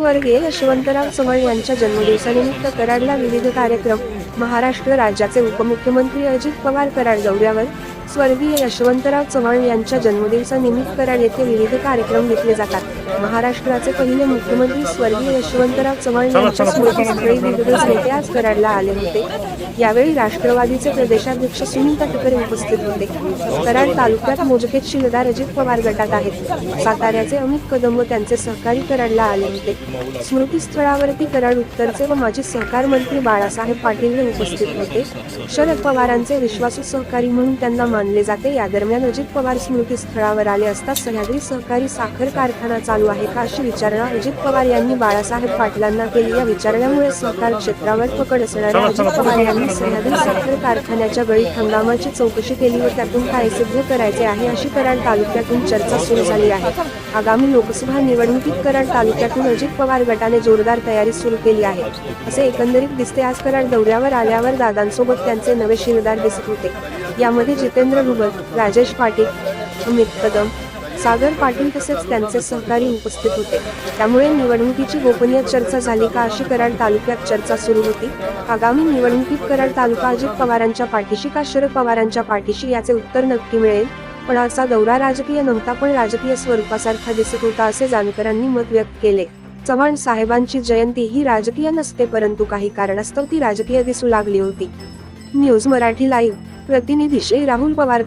स्वर्गीय यशवंतराव चव्हाण यांच्या जन्मदिवसानिमित्त कराडला विविध कार्यक्रम महाराष्ट्र राज्याचे उपमुख्यमंत्री अजित पवार कराड दौऱ्यावर स्वर्गीय यशवंतराव चव्हाण यांच्या जन्मदिवसानिमित्त कराड येथे विविध कार्यक्रम घेतले जातात. महाराष्ट्राचे पहिले मुख्यमंत्री स्वर्गीय यशवंतराव चव्हाण यांच्या स्मृतीस्थळी विविध नेते आज कराडला आले होते. यावेळी राष्ट्रवादीचे प्रदेशाध्यक्ष सुनील तटकरे उपस्थित होते. कराड तालुक्यात मोजकेत शिलदार अजित पवार गटात आहेत. साताऱ्याचे अमित कदम व त्यांचे सहकारी कराडला आले होते. स्मृतीस्थळावरती कराड उत्तरचे व माजी सहकार मंत्री बाळासाहेब पाटील हे उपस्थित होते. शरद पवारांचे विश्वासू सहकारी म्हणून त्यांना मानले जाते. या दरम्यान अजित पवार स्मृतीस्थळावर आले असता सह्याद्री सहकारी साखर कारखाना चालू आहे का अशी विचारणा अजित पवार यांनी बाळासाहेब पाटलांना केली. या विचारण्यामुळे सहकार क्षेत्रावर पकड असणाऱ्या अजित पवार यांनी सह्याद्री साखर कारखान्याच्या गळीत हंगामाची चौकशी केली व त्यातून काय सिद्ध करायचे आहे अशी कराड तालुक्यातून चर्चा सुरू झाली आहे. आगामी लोकसभा निवडणुकीत कराड तालुक्यातून अजित पवार गटाने जोरदार तयारी सुरू केली आहे. असे एकंदरीत दिसते आज कराड दौऱ्यावर आल्यावर दादांसोबत त्यांचे नवे शिरदार दिसत होते. यामध्ये जितेंद्र भुगत राजेश पाटील अमित कदम सागर पाटील तसेच त्यांचे सहकारी उपस्थित होते. त्यामुळे निवडणुकीची गोपनीय चर्चा झाली का अशी कराड तालुक्यात चर्चा सुरू होती. आगामी निवडणुकीत कराड तालुका अजित पवारांच्या पाठीशी का शरद पवारांच्या पाठीशी याचे उत्तर नक्की मिळेल? पण असा दौरा राजकीय नव्हता पण राजकीय स्वरूपासारखा दिसत होता असे जानकरांनी मत व्यक्त केले. चव्हाण साहेबांची जयंती ही राजकीय नसते परंतु काही कारणास्तव ती राजकीय दिसू लागली होती. News Marathi live. प्रतिनिधी श्री राहुल पवार